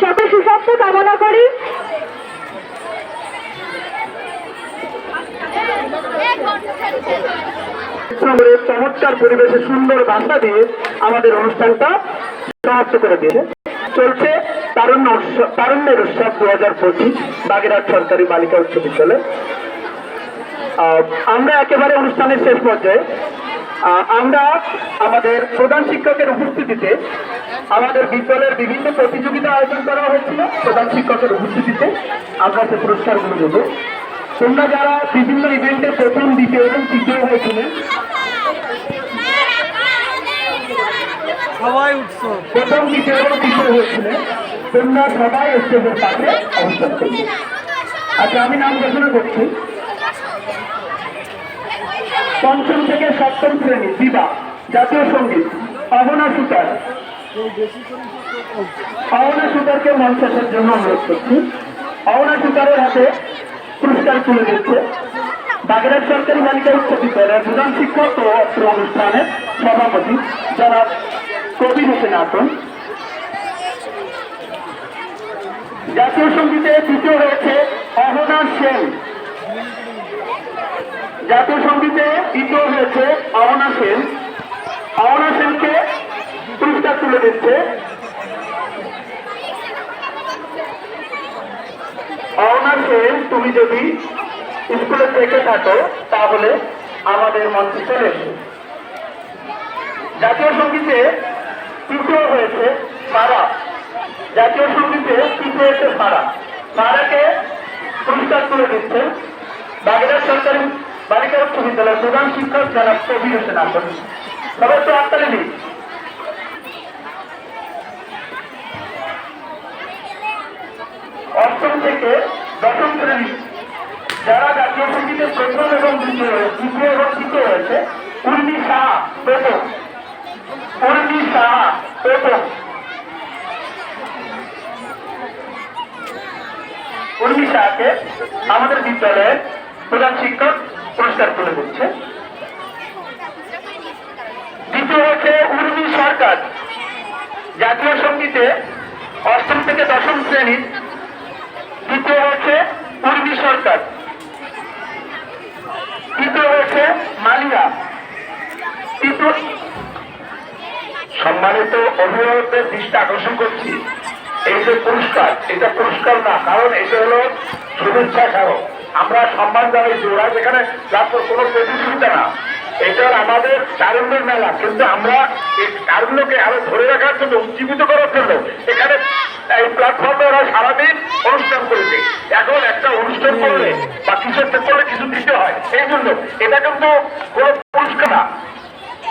সকল সুস্বাস্থ্য কামনা করি। চমৎকার পরিবেশে সুন্দর দিয়ে আমাদের অনুষ্ঠানটা সমাপ্ত করে দিয়েছে। চলছে তারুণ্য উৎসব তারুণ্যের উৎসব দু হাজার পঁচিশ বাগেরহাট সরকারি বালিকা উচ্চ বিদ্যালয়। আমরা একেবারে অনুষ্ঠানের শেষ পর্যায়ে আমরা আমাদের প্রধান শিক্ষকের উপস্থিতিতে আমাদের বিদ্যালয়ের বিভিন্ন প্রতিযোগিতা আয়োজন করা হয়েছিল। প্রধান শিক্ষকের উপস্থিতিতে আমরা সে পুরস্কারগুলো দেবো তোমরা যারা বিভিন্ন ইভেন্টে প্রথম দ্বিতীয় এবং তৃতীয় হয়েছিলেন সবাই উঠছো প্রথম দ্বিতীয় এবং তৃতীয় হয়েছিলেন তোমরা সবাই স্টেজের পাশে অবস্থান করবে। আচ্ছা আমি নাম ঘোষণা করছি। পঞ্চম থেকে সপ্তম শ্রেণি দিবা জাতীয় সংগীত পাবনা সুতার। পাওনা সুতারকে মঞ্চ জন্য অনুরোধ করছি। পাওনা সুতারের হাতে পুরস্কার তুলে দিচ্ছে। বাগেরহাট সরকারি বালিকা উচ্চ বিদ্যালয়ের প্রধান শিক্ষক ও অত্র অনুষ্ঠানের সভাপতি যারা কবির হোসেন আসন জাতীয় সঙ্গীতে দ্বিতীয় রয়েছে অহনা সেন। জাতীয় সঙ্গীতে দ্বিতীয় হয়েছে অহনা সেন। অহনা সেনকে পুরস্কার তুলে দিচ্ছে। তুমি যদি স্কুলে থেকে থাকো, তাহলে আমাদের মঞ্চে চলে এসো। জাতীয় সঙ্গীতে তৃতীয় হয়েছে সারা জাতীয় সঙ্গীতে তৃতীয় হয়েছে সারা সারাকে পুরস্কার তুলে দিচ্ছে বাগেরহাট সরকারি বালিকা উচ্চ বিদ্যালয়ের প্রধান শিক্ষক যারা কবির হোসেন আসন সবাই তো আত্মালে অষ্টম থেকে দশম শ্রেণি। যারা জাতীয় সঙ্গীতে প্রথম এবং দ্বিতীয় তৃতীয় এবং তৃতীয় হয়েছে, উর্মি সাহা প্রথম। উর্মি সাহা প্রথম। উর্মি সাহাকে আমাদের বিদ্যালয়ের প্রধান শিক্ষক পুরস্কার তুলে দিচ্ছে। দ্বিতীয় হচ্ছে উর্মি সরকার। জাতীয় সঙ্গীতে অষ্টম থেকে দশম শ্রেণির দ্বিতীয় হচ্ছে উর্মি সরকার। তৃতীয় হচ্ছে মালিয়া সম্মানিত অভিভাবকদের দৃষ্টি আকর্ষণ করছি। এই যে পুরস্কার, এটা পুরস্কার না, কারণ এটা হলো শুভেচ্ছা স্মারক। আমরা সম্মান জানাইছি ওরা যেখানে কোনো প্রতিযোগিতা না। এটা আমাদের তারুণ্যের মেলা, কিন্তু আমরা এই তারুণ্যকে আরও ধরে রাখার জন্য উজ্জীবিত করার জন্য এখানে সারাদিন অনুষ্ঠান করেছে। এখন একটা অনুষ্ঠান করলে বা কিছু একটা করলে কিছু দিতে হয়। সেই জন্য এটা কিন্তু কোনো পুরস্কার না।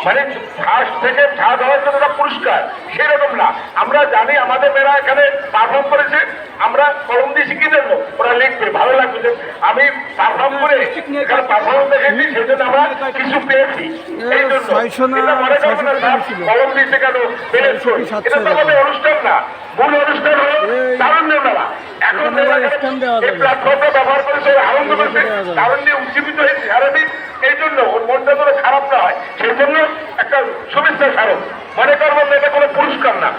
মানে ফার্স্ট থেকে থার্ড হওয়ার জন্য পুরস্কার সেরকম না। আমরা জানি আমাদের মেয়েরা এখানে পারফর্ম করেছে আমরা কলম দিয়ে শিখিয়ে দেবো ওরা লিখবে ভালো লাগবে আমি পারফর্ম করে এখানে পারফর্ম দেখেছি সেই জন্য আমরা কিছু পেয়েছি। এই জন্য। মনে করব না কলম দিয়ে শেখানো পেরেছ এটা তো আমাদের অনুষ্ঠান না মূল অনুষ্ঠান হলো তারুণ্যের মেলা। এখন এখানে মেয়েরা আবার stand দেওয়া এই প্ল্যাটফর্মটা ব্যবহার করেছে ওরা আনন্দ করেছে। দেওয়া যাবে। উজ্জীবিত হয়েছে সারাদিন এই জন্য ওর মনটা যেন খারাপ না হয় সেই জন্য একটা শুভেচ্ছা স্মারক। মনে করব এটা কোনো পুরস্কার না।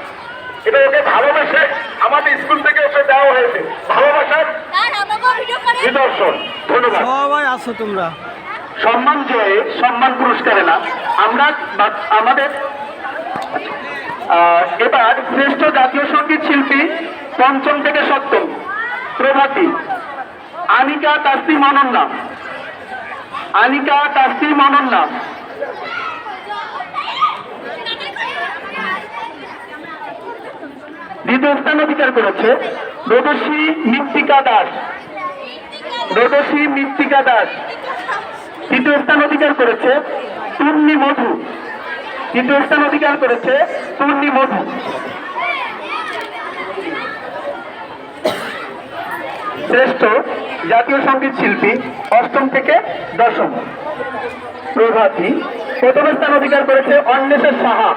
এটা ওকে ভালোবেসে আমাদের স্কুল থেকে ওকে দেওয়া হয়েছে। ভালোবাসার নিদর্শন। ধন্যবাদ। সবাই আছো তোমরা। সম্মান জয়ে সম্মান পুরস্কারে না। আমরা আমাদের আহ, এবার শ্রেষ্ঠ জাতীয় সংগীত শিল্পী পঞ্চম থেকে সপ্তম। প্রভাতী। আনিকা তাসিম অনন্যা আনিকা তাসিম অনন্যা দ্বিতীয় স্থান অধিকার করেছে রোদসী মৃত্তিকা দাস। রোদসী মৃত্তিকা দাস। তৃতীয় স্থান অধিকার করেছে পূর্ণি মধু। তৃতীয় স্থান অধিকার করেছে পূর্ণি মধু। শ্রেষ্ঠ জাতীয় সংগীত শিল্পী অষ্টম থেকে দশম। প্রভাতী প্রথম স্থান অধিকার করেছে অন্বেষা সাহা।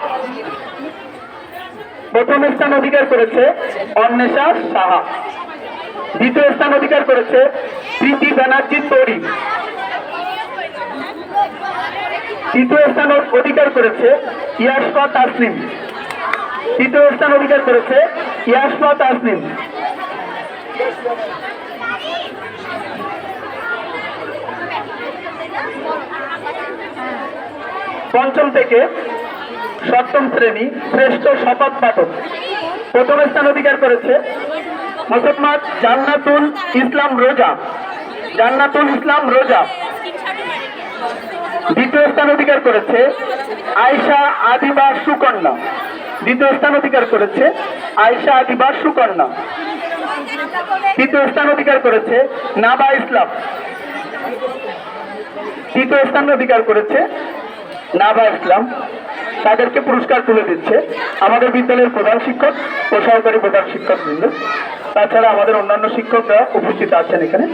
প্রথম স্থান অধিকার করেছে অন্বেষা সাহা। দ্বিতীয় স্থান অধিকার করেছে প্রীতি ব্যানার্জি তরি। তৃতীয় স্থান অধিকার করেছে ইয়াসফা তাসলিম তৃতীয় স্থান অধিকার করেছে ইয়াসমা তাসনিম। পঞ্চম থেকে সপ্তম শ্রেণি শ্রেষ্ঠ শপথ পাঠক। প্রথম স্থান অধিকার করেছে মোসাম্মদ জান্নাতুল ইসলাম রোজা। জান্নাতুল ইসলাম রোজা। দ্বিতীয় স্থান অধিকার করেছে আয়শা আদিবা সুকন্যা। দ্বিতীয় স্থান অধিকার করেছে আয়শা আদিবা সুকন্যা। তৃতীয় স্থান অধিকার করেছে নাবা ইসলাম। তৃতীয় স্থান অধিকার করেছে নাবা ইসলাম, তাদেরকে পুরস্কার তুলে দিচ্ছে। আমাদের বিদ্যালয়ের প্রধান শিক্ষক ও সহকারী প্রধান শিক্ষক বৃন্দ। তাছাড়া আমাদের অন্যান্য শিক্ষকরা উপস্থিত আছেন এখানে।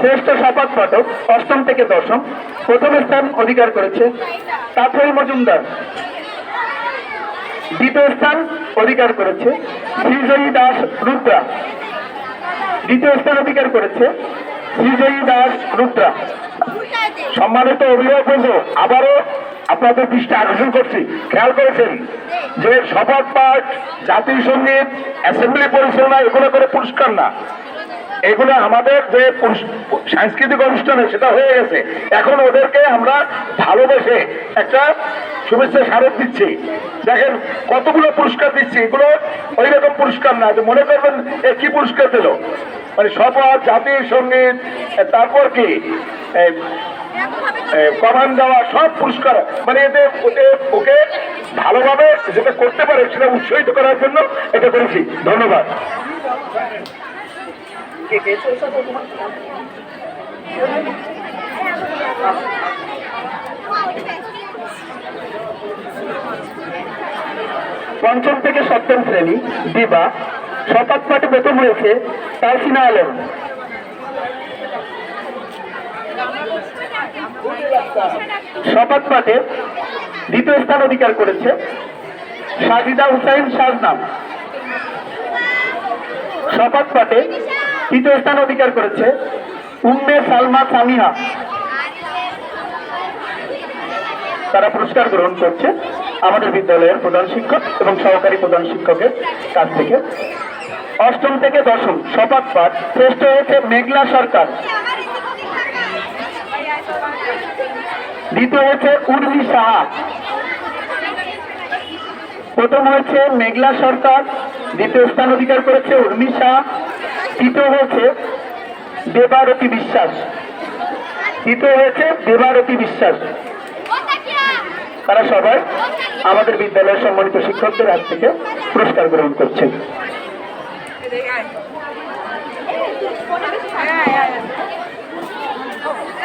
শ্রেষ্ঠ শপথ পাঠক, অষ্টম থেকে দশম, প্রথম স্থান অধিকার করেছে তাথই মজুমদার। দ্বিতীয় স্থান অধিকার করেছে শ্রীজয়ী দাস রুদ্রা। দ্বিতীয় স্থান অধিকার করেছে শ্রীজয়ী দাস রুদ্রা। সম্মানিত অভিভাবক বন্ধু, আবারও আপনাদের দৃষ্টি আকর্ষণ করছি। খেয়াল করেছেন যে শপথ পাঠ, জাতীয় সংগীত অ্যাসেম্বলি পরিচালনা, এগুলো করে পুরস্কার না। এগুলো আমাদের যে সাংস্কৃতিক অনুষ্ঠানে সেটা হয়ে গেছে। এখন ওদেরকে আমরা ভালোবেসে একটা শুভেচ্ছা স্মারক দিচ্ছি। দেখেন, কতগুলো পুরস্কার দিচ্ছি, এগুলো ওই রকম পুরস্কার না। যে মনে করবেন এ কি পুরস্কার দিল? মানে শপথ জাতীয় সংগীত তারপর কি? কমান দেওয়া সব পুরস্কার মানে এতে ওকে ওকে ভালোভাবে যেটা করতে পারে সেটা উৎসাহিত করার জন্য এটা করেছি। ধন্যবাদ। পঞ্চম থেকে সপ্তম শ্রেণি দিবা শপথ পাঠে প্রথম হয়েছে তাহসিনা আলম। শপথ পাঠে দ্বিতীয় স্থান অধিকার করেছে সাজিদা হুসাইন শাহনাম শপথ পাঠে তৃতীয় স্থান অধিকার করেছে উম্মে সালমা সামিহা। তারা পুরস্কার গ্রহণ করছে আমাদের বিদ্যালয়ের প্রধান শিক্ষক এবং সহকারী প্রধান শিক্ষকের কাছ থেকে। অষ্টম থেকে দশম শপথ পাঠ শ্রেষ্ঠ হয়েছে মেঘলা সরকার। দ্বিতীয় হয়েছে উর্মি সাহা। প্রথম হয়েছে মেঘলা সরকার, দ্বিতীয় স্থান অধিকার করেছে উর্মি শাহ তৃতীয় হয়েছে দেবারতী বিশ্বাস। তৃতীয় হয়েছে দেবারতী বিশ্বাস। তারা সবাই আমাদের বিদ্যালয়ের সম্মানিত শিক্ষকদের হাত থেকে পুরস্কার গ্রহণ করছেন।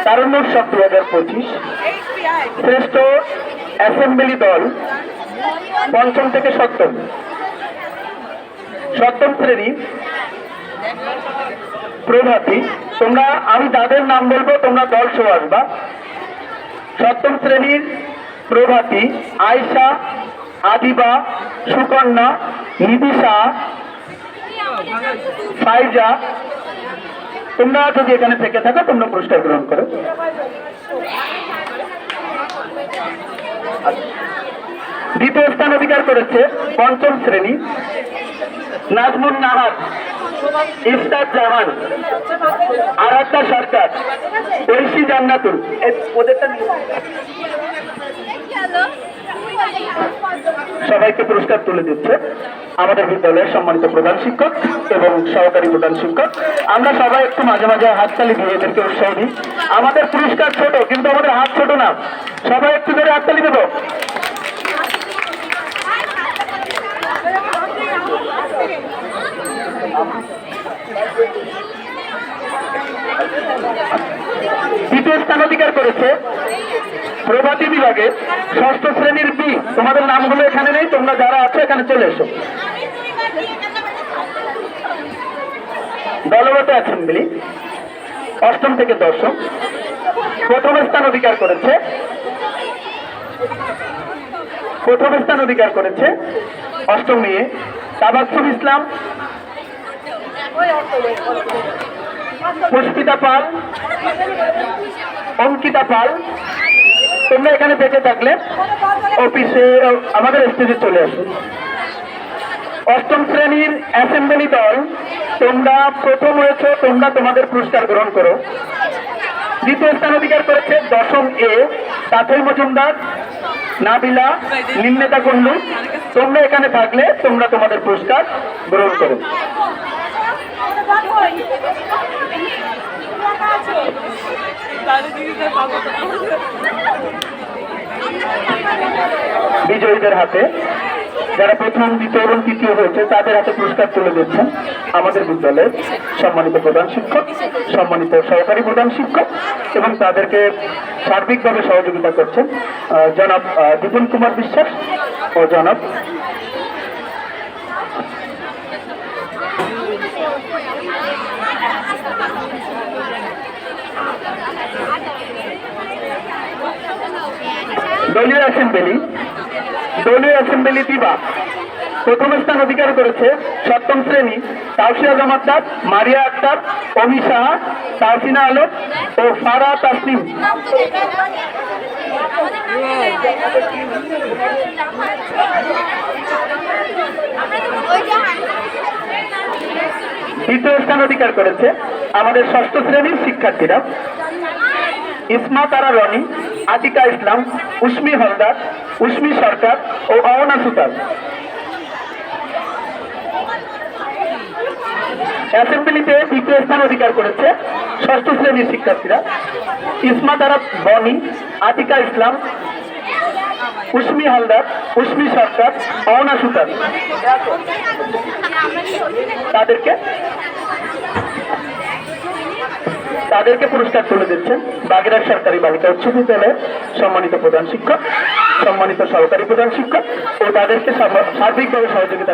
তারুণ্য উৎসব দু হাজার পঁচিশ। শ্রেষ্ঠ অ্যাসেম্বলি দল পঞ্চম থেকে সপ্তম। সপ্তম শ্রেণি প্রভাতী। তোমরা, আমি তাদের নাম বলব, তোমরা দল সহ আসবা। সপ্তম শ্রেণির প্রভাতী আয়শা, আদিবা, সুকন্যা নিদিশা ফাইজা তোমরা যদি এখানে থেকে থাকো, তোমরা পুরস্কার গ্রহণ করো। দ্বিতীয় স্থান অধিকার করেছে পঞ্চম শ্রেণি, নাজমুন নাহার ইফতার জাহান আরাধ্যা সরকার, ঐশী জান্নাতুল। ওদেরটা সবাইকে পুরস্কার তুলে দিচ্ছে আমাদের বিদ্যালয়ের সম্মানিত প্রধান শিক্ষক এবং সহকারী প্রধান শিক্ষক। আমরা সবাই একটু মাঝে মাঝে হাততালি দিয়ে এদেরকে উৎসাহ দিই। আমাদের পুরস্কার ছোট, কিন্তু আমাদের হাত ছোট না। সবাই একটু করে হাততালি দেবো। দ্বিতীয় স্থান অধিকার করেছে। প্রভাতী বিভাগে ষষ্ঠ শ্রেণির বি, তোমাদের নামগুলো এখানে নেই, তোমরা যারা আছো এখানে চলে এসো। দলগত অ্যাসেম্বলি, অষ্টম থেকে দশম, প্রথম স্থান অধিকার করেছে। প্রথম স্থান অধিকার করেছে অষ্টম নিয়ে তাবাসুম ইসলাম, পুষ্পিতা পাল, অঙ্কিতা পাল তোমরা এখানে বেঁচে থাকলে অফিসে আমাদের স্টেজে চলে আসো অষ্টম শ্রেণির অ্যাসেম্বলি দল তোমরা প্রথম হয়েছে তোমরা তোমাদের পুরস্কার গ্রহণ করো দ্বিতীয় স্থান অধিকার করেছে দশম এ তাথই মজুমদার নাবিলা নিম্নেতা কুন্ডু তোমরা এখানে থাকলে তোমরা তোমাদের পুরস্কার গ্রহণ করো বিজয়ীদের হাতে যারা প্রথম, দ্বিতীয় এবং তৃতীয় হয়েছে, তাদের হাতে পুরস্কার তুলে দিচ্ছেন আমাদের বিদ্যালয়ের সম্মানিত প্রধান শিক্ষক, সম্মানিত সহকারী প্রধান শিক্ষক এবং তাদেরকে সার্বিকভাবে সহযোগিতা করছেন জনাব দীপন কুমার বিশ্বাস ও জনাব দলীয় অ্যাসেম্বলি দলীয় অ্যাসেম্বলি দিবা। প্রথম স্থান অধিকার করেছে সপ্তম শ্রেণি, তাওসিয়া জামাত্তার মারিয়া আক্তার, অমি সাহা, তাহসিনা আলম ও ফারা তাসনিম দ্বিতীয় স্থান অধিকার করেছে আমাদের ষষ্ঠ শ্রেণির শিক্ষার্থীরা। ইসমা তারা রনি আতিকা ইসলাম, উসমি হলদার, উসমি সরকার ও অওনা সুতার। অ্যাসেম্বলিতে দ্বিতীয় স্থান অধিকার করেছে ষষ্ঠ শ্রেণির শিক্ষার্থীরা। ইসমা তারা বনি, আতিকা ইসলাম, উসমি হালদার, উসমি সরকার অওনা সুতার। তাদেরকে তাদেরকে পুরস্কার তুলে দিচ্ছেন বাগেরহাট সরকারি বালিকা উচ্চ বিদ্যালয়ের সম্মানিত প্রধান শিক্ষক, সম্মানিত সহকারী প্রধান শিক্ষক ও তাদেরকে সার্ব- সার্বিকভাবে সহযোগিতা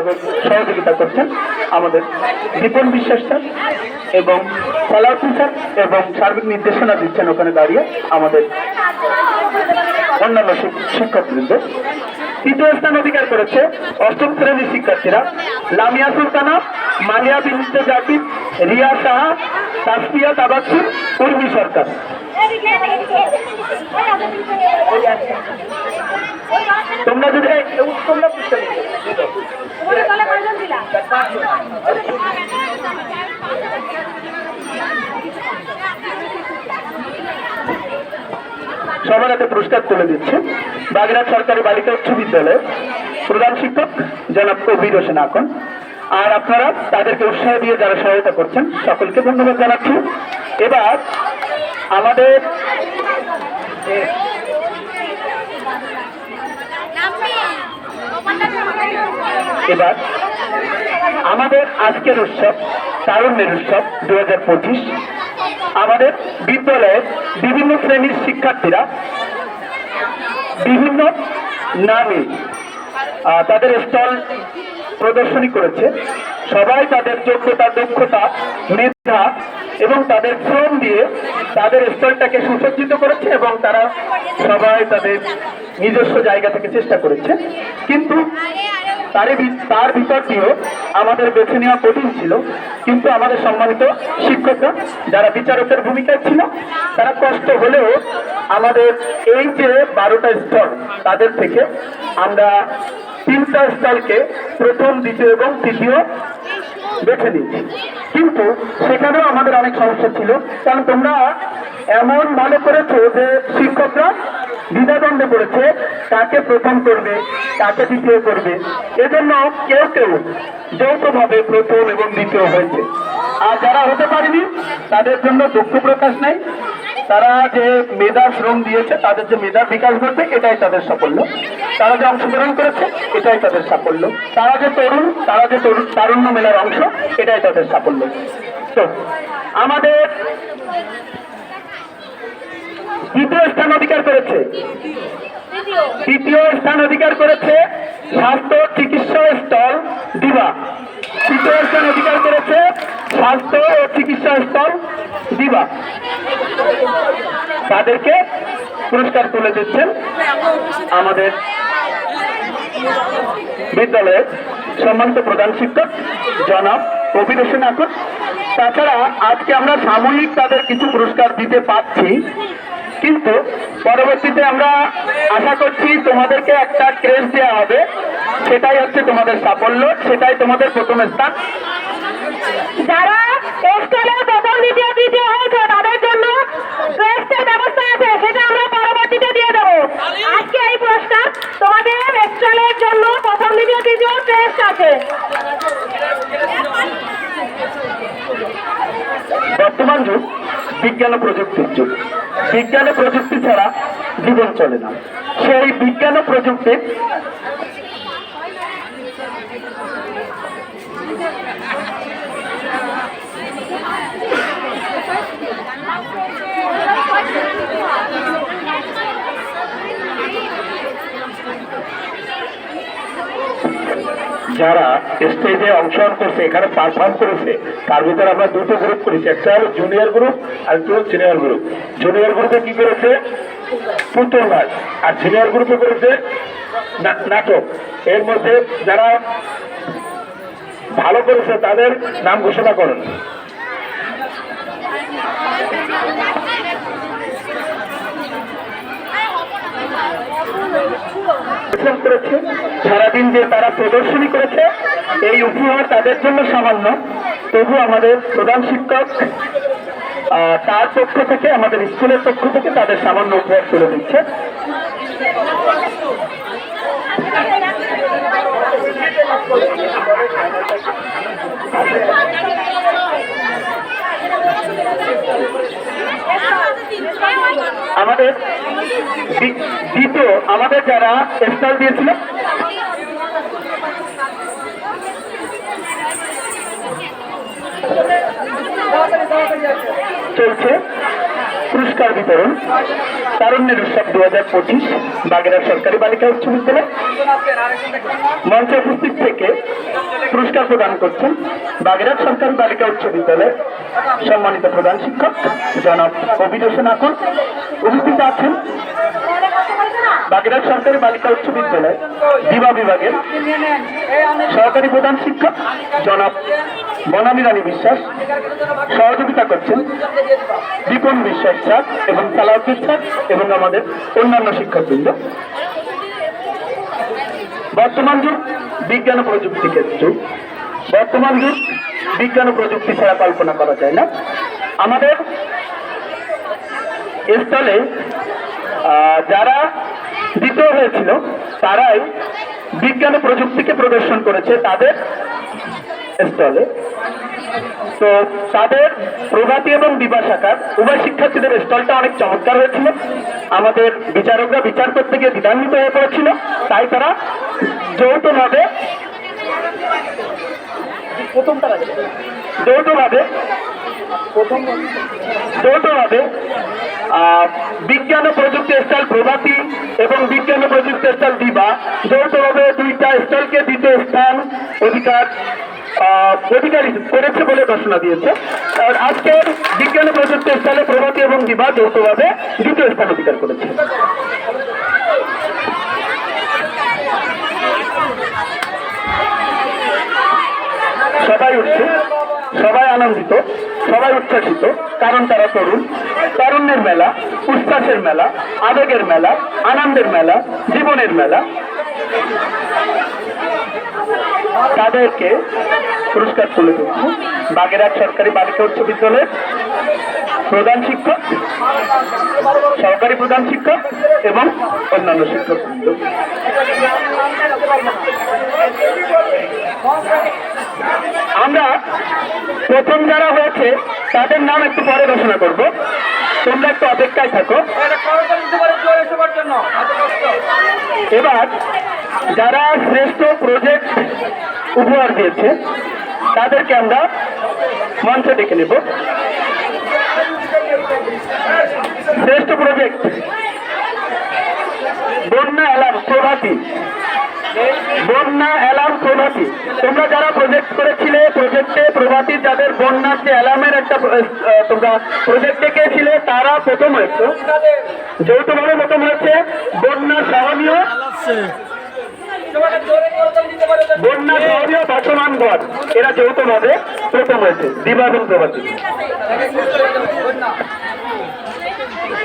সহযোগিতা করছেন আমাদের দীপন বিশ্বাস স্যার এবং সালাউদ্দিন স্যার এবং সার্বিক নির্দেশনা দিচ্ছেন ওখানে দাঁড়িয়ে আমাদের অন্যান্য শিক- শিক্ষকবৃন্দ। তৃতীয় স্থান অধিকার করেছে অষ্টম শ্রেণির শিক্ষার্থীরা লামিয়া সুলতানা, মালিয়া বিনিতে জাকির, রিয়া সাহা তাসপিয়া তাবাসুর উর্মি সরকার তোমরা যদি তোমরা। সবার হাতে পুরস্কার তুলে দিচ্ছে। বাগেরহাট সরকারি বালিকা উচ্চ বিদ্যালয়ের প্রধান শিক্ষক জনাব কবির হোসেন আকন। আর আপনারা তাদেরকে উৎসাহ দিয়ে যারা সহায়তা করছেন, সকলকে ধন্যবাদ জানাচ্ছি। এবার আমাদের এবার আমাদের আজকের উৎসব, তারুণ্যের উৎসব দু হাজার পঁচিশ। আমাদের বিদ্যালয়ের বিভিন্ন শ্রেণির শিক্ষার্থীরা বিভিন্ন নামে তাদের স্টল প্রদর্শনী করেছে। সবাই তাদের যোগ্যতা, দক্ষতা, মেধা এবং তাদের শ্রম দিয়ে তাদের স্টলটাকে সুসজ্জিত করেছে এবং তারা সবাই তাদের নিজস্ব জায়গা থেকে চেষ্টা করেছে। কিন্তু তার তার ভিতর দিয়েও আমাদের বেছে নেওয়া কঠিন ছিল। কিন্তু আমাদের সম্মানিত শিক্ষকরা যারা বিচারকের ভূমিকায় ছিল, তারা কষ্ট হলেও আমাদের এই যে বারোটা স্তর তাদের থেকে আমরা তিনটা স্তরকে প্রথম, দ্বিতীয় এবং তৃতীয় বেছে নিয়েছি। কিন্তু সেখানেও আমাদের অনেক সমস্যা ছিল। কারণ তোমরা এমন মনে করেছ যে শিক্ষকরা দ্বিধাদ্বন্দ্বে পড়েছে তাকে প্রথম করবে, তাকে দ্বিতীয় করবে। এজন্য কেউ কেউ যৌথভাবে প্রথম এবং দ্বিতীয় হয়েছে। আর যারা হতে পারেনি, তাদের জন্য দুঃখ প্রকাশ নেই। তারা যে মেধা শ্রম দিয়েছে, তাদের যে মেধার বিকাশ ঘটবে এটাই তাদের সাফল্য। তারা যে অংশগ্রহণ করেছে, এটাই তাদের সাফল্য। তারা যে তরুণ, তারা যে তরুণ, তারুণ্য মেলার অংশ, এটাই তাদের সাফল্য। তো, আমাদের দ্বিতীয় স্থান অধিকার করেছে। তৃতীয় স্থান অধিকার করেছে স্বাস্থ্য চিকিৎসা স্থল দিবা। তৃতীয় স্থান অধিকার করেছে স্বাস্থ্য ও চিকিৎসা স্থল দিবা। তাদেরকে পুরস্কার তুলে দিচ্ছেন আমাদের বিদ্যালয়ের সম্মানিত প্রধান শিক্ষক, জনাব কবির হোসেন তাছাড়া আজকে আমরা সাময়িক তাদের কিছু পুরস্কার দিতে পারছি। কিন্তু পরবর্তীতে আমরা আশা করছি তোমাদেরকে একটা ক্রেজ দেওয়া হবে। সেটাই হচ্ছে তোমাদের সাফল্য সেটাই তোমাদের প্রথম স্থান। যারা স্কুলে প্রথম দ্বিতীয় তৃতীয় হয়েছে তাদের জন্য ক্রেস্টের ব্যবস্থা আছে সেটা আমরা পরবর্তীতে দিয়ে দেবো। আজকে এই পুরস্কার তোমাদের স্কুলের জন্য প্রথম দ্বিতীয় তৃতীয় ক্রেস্ট আছে। বর্তমান যুগ। বিজ্ঞান ও প্রযুক্তির যুগ। বিজ্ঞান ও প্রযুক্তি ছাড়া জীবন চলে না। সেই বিজ্ঞান ও প্রযুক্তির যারা স্টেজে অংশগ্রহণ করছে, এখানে পারফর্ম করেছে, তার ভিতরে আমরা দুটো গ্রুপ করেছি। একটা হলো জুনিয়র গ্রুপ আর একটা হলো সিনিয়র গ্রুপ জুনিয়র গ্রুপে কি করেছে? পুতুল নাচ আর সিনিয়র গ্রুপে করেছে নাটক। এর মধ্যে যারা ভালো করেছে, তাদের নাম ঘোষণা করুন। পরিশ্রম করেছে, সারাদিন যে তারা প্রদর্শনী করেছে, এই উপহার তাদের জন্য সামান্য। তবু আমাদের প্রধান শিক্ষক তার পক্ষ থেকে, আমাদের স্কুলের পক্ষ থেকে তাদের সামান্য উপহার তুলে দিচ্ছে। আমাদের দ্বি- আমাদের যারা স্টল দিয়েছিল। চলছে পুরস্কার বিতরণ। তারুণ্যের উৎসব দু হাজার পঁচিশ বাগেরা সরকারি বালিকা উচ্চ বিদ্যালয়। মঞ্চে উপস্থিত থেকে পুরস্কার প্রদান করছেন বাগেরহাট সরকারি বালিকা উচ্চ বিদ্যালয়ের সম্মানিত প্রধান শিক্ষক জনাব অভিযোজন এখন উপস্থিত আছেন বাগেরহাট সরকারি বালিকা উচ্চ বিদ্যালয় দিবা বিভাগের সহকারী প্রধান শিক্ষক জনাব বনানী রানী বিশ্বাস, সহযোগিতা করছেন দীপন বিশ্বাস স্যার এবং সালাউদ্দিন স্যার এবং আমাদের অন্যান্য শিক্ষকবৃন্দ। বর্তমান যুগ বিজ্ঞান ও প্রযুক্তি যুগ বর্তমান যুগ বিজ্ঞান ও প্রযুক্তি ছাড়া কল্পনা করা যায় না। আমাদের স্থলে যারা দ্বিতীয় হয়েছিল তারাই বিজ্ঞান প্রযুক্তিকে প্রদর্শন করেছে তাদের স্টলে তো তাদের প্রভাতী এবং দিবা শাখার উভয় শিক্ষার্থীদের স্টলটা অনেক চমৎকার হয়েছিল। আমাদের বিচারকরা বিচার করতে গিয়ে দ্বিধান্বিত হয়ে পড়েছিল। তাই তারা যৌথভাবে যৌথভাবে যৌথভাবে বিজ্ঞান ও প্রযুক্তি স্টল প্রভাতী এবং বিজ্ঞান ও প্রযুক্তি স্টল দিবা। যৌথভাবে দুইটা স্টলকে দ্বিতীয় স্থান অধিকার অধিকারী করেছে বলে ঘোষণা দিয়েছে। আর আজকের বিজ্ঞান ও প্রযুক্তি স্টলে প্রভাতী এবং দিবা যৌথভাবে দ্বিতীয় স্থান অধিকার করেছে। সবাই উঠছে, সবাই আনন্দিত, সবাই উচ্ছ্বাসিত, কারণ তারা তরুণ। তারুণ্যের মেলা, উচ্ছ্বাসের মেলা, আবেগের মেলা, আনন্দের মেলা, জীবনের মেলা। তাদেরকে পুরস্কার তুলে দিচ্ছে। বাগেরহাট সরকারি বালিকা উচ্চ বিদ্যালয়ের প্রধান শিক্ষক সহকারী প্রধান শিক্ষক এবং অন্যান্য শিক্ষক। আমরা প্রথম যারা হয়েছে, তাদের নাম একটু পরে ঘোষণা করব। তোমরা একটু অপেক্ষায় থাকো। এবার যারা শ্রেষ্ঠ প্রজেক্ট উপহার দিয়েছে, তাদেরকে আমরা মঞ্চে ডেকে নেব। শ্রেষ্ঠ প্রজেক্ট বন্যা অ্যালার্ম প্রভাতী বন্যা অ্যালার্ম প্রভাতী তোমরা যারা প্রজেক্ট করেছিলে প্রজেক্টে প্রভাতী যাদের বন্যা সে অ্যালার্মের একটা তোমরা প্রজেক্ট ডেকেছিলে তারা প্রথম হয়েছে। যৌথভাবে প্রথম হয়েছে বন্যা সহনীয়। বন্যা সহনীয় বর্তমান ঘর। এরা যৌথভাবে প্রথম হয়েছে। দিবা এবং প্রভাতী।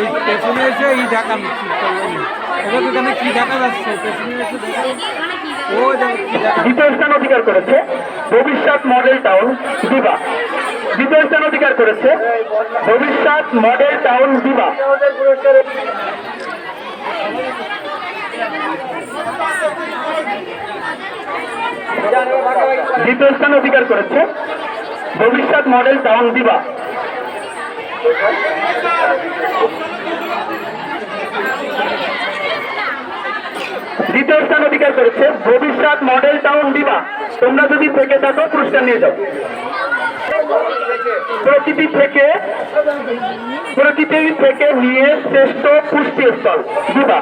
এই পেছনে এসে এই ঢাকা এবার এখানে কি দেখা যাচ্ছে? পেছনে এসে দ্বিতীয় স্থান অধিকার করেছে ভবিষ্যৎ মডেল টাউন দিবা। দ্বিতীয় স্থান অধিকার করেছে ভবিষ্যৎ মডেল টাউন দিবা। দ্বিতীয় স্থান অধিকার করেছে ভবিষ্যৎ মডেল টাউন দিবা। দ্বিতীয় স্থান অধিকার করেছে ভবিষ্যৎ মডেল টাউন দিবা। তোমরা যদি থেকে থাকো, পুরস্কার নিয়ে যাও। প্রকৃতি থেকে প্রকৃতি থেকে নিয়ে শ্রেষ্ঠ পুষ্টি স্থল দিবা।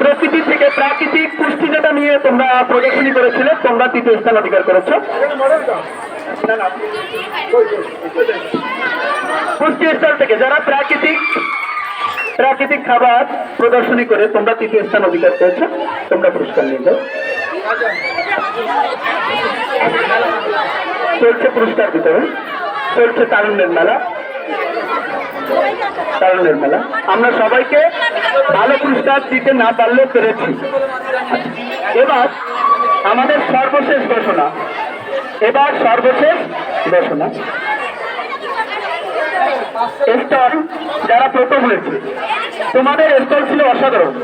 প্রকৃতি থেকে প্রাকৃতিক পুষ্টি যেটা নিয়ে তোমরা প্রদর্শনী করেছিলে, তোমরা তৃতীয় স্থান অধিকার করেছ। পুষ্টি স্থল থেকে যারা প্রাকৃতিক প্রাকৃতিক খাবার প্রদর্শনী করে তোমরা তৃতীয় স্থান অধিকার করেছ তোমরা পুরস্কার নিয়ে যাও। চলছে পুরস্কার বিতরণ। চলছে তারুণ্যের মেলা। তারুণ্যের মেলা। আমরা সবাইকে ভালো পুরস্কার দিতে না পারলেও পেরেছি। এবার আমাদের সর্বশেষ ঘোষণা। এবার সর্বশেষ ঘোষণা। স্টল যারা প্রথম হয়েছে। তোমাদের স্টল ছিল অসাধারণ।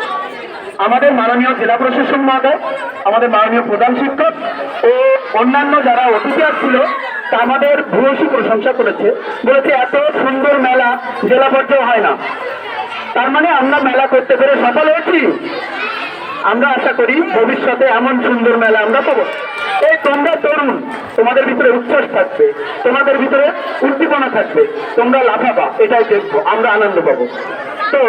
আমাদের মাননীয় জেলা প্রশাসন মহোদয়, আমাদের মাননীয় প্রধান শিক্ষক ও অন্যান্য যারা অতিথি আসছিল তা আমাদের ভূয়সী প্রশংসা করেছে। বলেছে, এত সুন্দর মেলা জেলা পর্যায়ে হয় না। তার মানে আমরা মেলা করতে পেরে সফল হয়েছি। আমরা আশা করি ভবিষ্যতে এমন সুন্দর মেলা আমরা পাবো। এই তোমরা তরুণ, তোমাদের ভিতরে উচ্ছ্বাস থাকবে, তোমাদের ভিতরে উদ্দীপনা থাকবে, তোমরা লাফাবা, এটাই দেখব, আমরা আনন্দ পাবো। তো,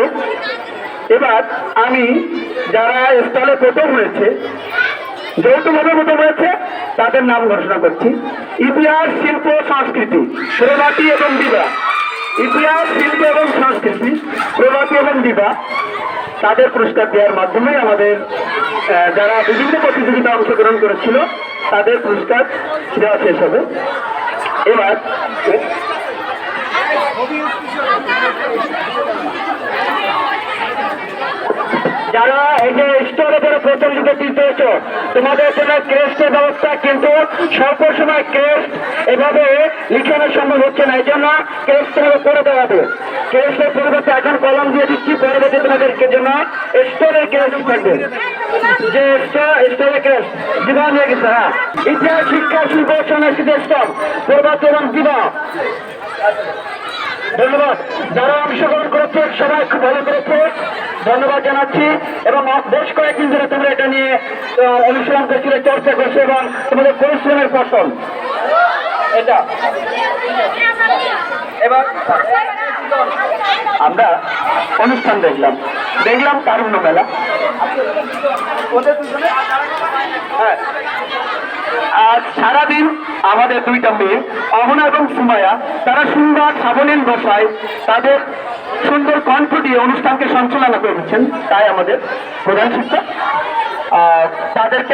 এবার আমি যারা স্থলে প্রথম হয়েছে, যৌথভাবে প্রথম হয়েছে, তাদের নাম ঘোষণা করছি। ইতিহাস, শিল্প, সংস্কৃতি, প্রভাতী এবং দিবা। ইতিহাস, শিল্প এবং সংস্কৃতি, প্রভাতী এবং দিবা, তাদের পুরস্কার দেওয়ার মাধ্যমে আমাদের যারা বিভিন্ন প্রতিযোগিতা অংশগ্রহণ করেছিল তাদের পুরস্কার দেওয়া শেষ হবে। এবার যারা এই যে স্টোরে করে দিতে হয়েছ তোমাদের জন্য ক্রেস্টের ব্যবস্থা কিন্তু স্বল্প সময় ক্রেস্ট এভাবে লিখানো সম্ভব হচ্ছে না এই জন্য ক্রেস্ট করে দেওয়া হবে। ক্রেস্টের পরিবর্তে এখন কলম দিয়ে দিচ্ছি, পরবর্তী তোমাদেরকে জন্য স্টোরের ক্রেস্ট থাকবে। যে স্টোরের ক্রেস্ট দিবা নিয়ে গেছে হ্যাঁ। ইতিহাস, শিক্ষা, শিল্প সংস্কৃতি স্টপ পূর্বাত্য এবং দিবা। ধন্যবাদ। যারা অংশগ্রহণ করেছে, সবাই খুব ভালো করেছে। ধন্যবাদ জানাচ্ছি এবং বেশ কয়েকদিন ধরে তোমরা এটা নিয়ে অনুশীলন করছিলে, চর্চা করছ এবং তোমাদের পরিশ্রমের ফসল। এটা। এবার আমরা অনুষ্ঠান দেখলাম। দেখলাম তারুণ্য মেলা। হ্যাঁ। আর সারাদিন আমাদের দুইটা মেয়ে, অহনা এবং সুমায়া তারা সুন্দর সাবলীল বসায় তাদের সুন্দর কণ্ঠ দিয়ে অনুষ্ঠানকে সঞ্চালনা করেছেন। তাই আমাদের প্রধান শিক্ষক। আর তাদেরকে